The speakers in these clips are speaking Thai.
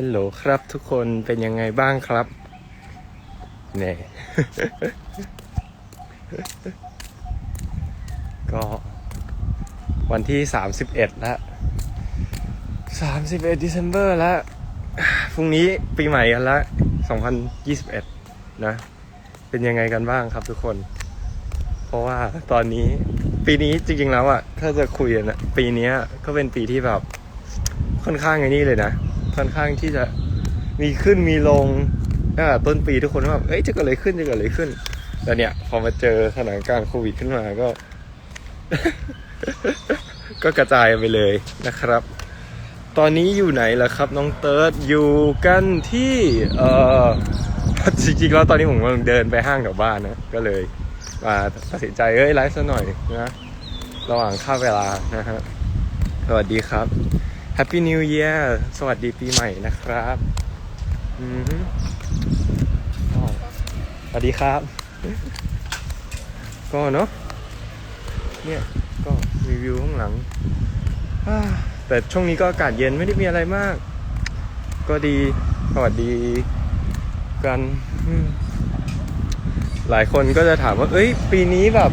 ฮัลโหลครับทุกคนเป็นยังไงบ้างครับเนี่ยก็วันที่ 31 แล้ว 31 December แล้ว พรุ่งนี้ปีใหม่กันละ 2021 นะ เป็นยังไงกันบ้างครับทุกคน เพราะว่าตอนนี้ปีนี้จริงๆแล้วอะถ้าจะคุยกันะปีนี้ก็เป็นปีที่แบบค่อนข้างไอ้นี่เลยนะ ค่อนข้างที่จะมีขึ้นมีลงตั้งแต่ต้นปีทุกคนก็แบบเอ้ยจะเกิดอะไรขึ้นจะเกิดอะไรขึ้นแต่เนี่ย พอมาเจอสถานการณ์โควิดขึ้นมาก็ ก็กระจายไปเลยนะครับ ตอนนี้อยู่ไหนล่ะครับน้องเติร์ดอยู่กันที่เอ่อจริงๆแล้วตอนนี้ผมกำลังเดินไปห้างแถวบ้านนะก็เลยมาตัดสินใจเอ้ยไลฟ์ซะหน่อยนะระหว่างค่าเวลานะฮะสวัสดีครับ Happy New Year สวัสดีปีใหม่นะครับอือฮึอ้าวสวัสดีครับ ก็เนาะเนี่ยก็รีวิวข้างหลัง แต่ช่วงนี้ก็อากาศเย็นไม่ได้มีอะไรมาก ก็ดีสวัสดีกันหลายคนก็จะถามว่า เอ้ย ปีนี้แบบ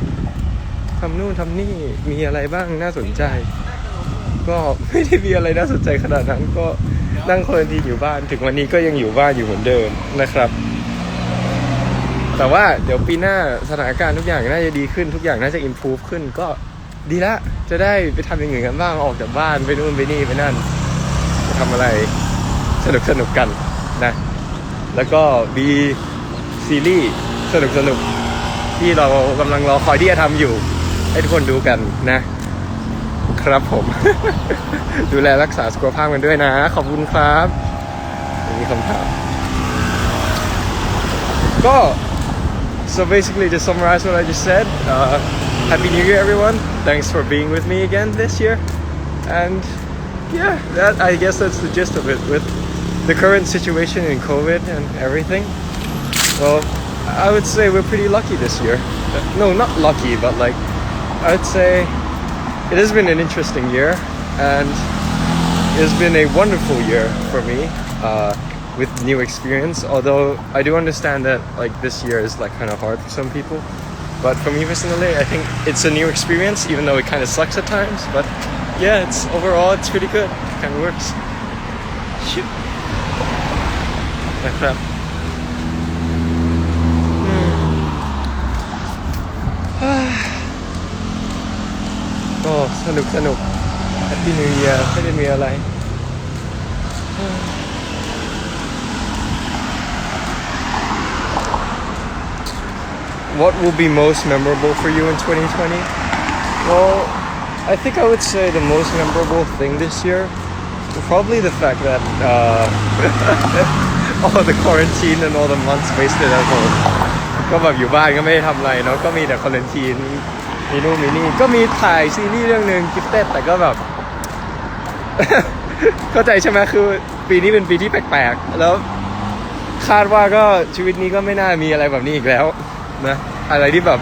ทำนู่นทำนี่มีอะไรบ้างน่าสนใจ ก็ไม่ได้มีอะไรน่าสนใจขนาดนั้นก็นั่งคนทีอยู่บ้าน ถึงวันนี้ก็ยังอยู่บ้านอยู่เหมือนเดิมนะครับ แต่ว่าเดี๋ยวปีหน้าสถานการณ์ทุกอย่างน่าจะดีขึ้นทุกอย่างน่าจะ improve ขึ้นก็ดีละ จะได้ไปทำอย่างอื่นกันบ้างออกจากบ้านไปนู่นไปนี่ไปนั่นไปทำอะไรสนุกสนุกกันนะ แล้วก็มีซีรีส์สนุกสนุกที่เรากำลังรอคอยที่จะทำอยู่ ให้ทุกคนดูกันนะ so basically to summarize what I just said uh, Happy New Year everyone. Thanks for being with me again this year. And yeah that I guess that's the gist of it. With the current situation in COVID and everything well I would say we're pretty lucky this year. Uh, no not lucky but like I'd say it has been an interesting year and it has been a wonderful year for me uh, with new experience although i do understand that like this year is like kind of hard for some people. But for me personally i think it's a new experience even though it kind of sucks at times but yeah it's overall it's pretty good. It kind of works. Shoot. นะ ก็สนุกสนุก Happy New Year ไม่ได้มีอะไร What will be most memorable for you in 2020? Well, I think I would say the most memorable thing this year was probably the fact that uh, all the quarantine and all the months wasted at home ก็แบบอยู่บ้านก็ไม่ได้ทำอะไรเนาะก็มีแต่ควอรันทีน มีนู่นมีนี่ก็มีถ่ายซีรีส์เรื่องหนึ่งกิฟเต็ดแต่ก็แบบ เข้าใจใช่ไหมคือปีนี้เป็นปีที่แปลกๆ แล้วคาดว่าก็ชีวิตนี้ก็ไม่น่ามีอะไรแบบนี้อีกแล้วนะอะไรที่แบบ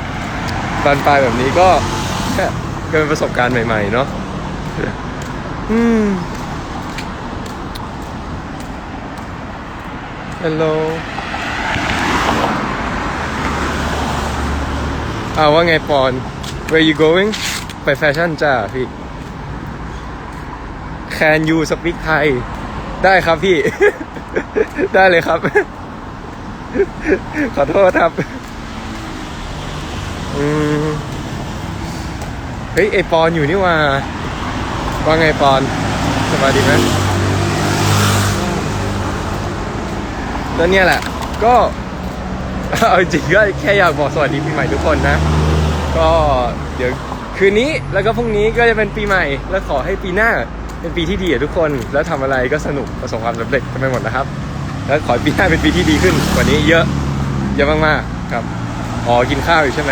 บานปลายแบบนี้ก็แค่ก็เป็นประสบการณ์ใหม่ ๆ เนาะอืมฮั ลโหลอ่าว่าไงปอน where you going ไปแฟชั่นจ้าพี่ Can you speak Thai ได้ครับพี่ ได้เลยครับ ขอโทษครับ อืม เฮ้ย ไอปอนอยู่นี่ว่า ว่าไงปอน สบายดีไหมแล้วเนี่ยแหละ ก็ เอาจริงก็แค่อยากบอกสวัสดีปีใหม่ทุกคนนะ ก็เดี๋ยวคืนนี้แล้วก็พรุ่งนี้ก็จะเป็นปีใหม่ แล้วขอให้ปีหน้าเป็นปีที่ดีกับทุกคน แล้วทำอะไรก็สนุกประสบความสำเร็จกันไปหมดนะครับ แล้วขอให้ปีหน้าเป็นปีที่ดีขึ้นกว่านี้เยอะเยอะมากๆครับอ๋อกินข้าวอยู่ใช่ไหม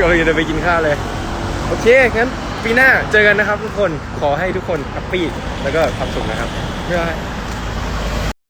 เราจะเดินไปกินข้าวเลย โอเคงั้นปีหน้าเจอกันนะครับทุกคนขอให้ทุกคนแฮปปี้แล้วก็ความสุขนะครับบ๊ายบาย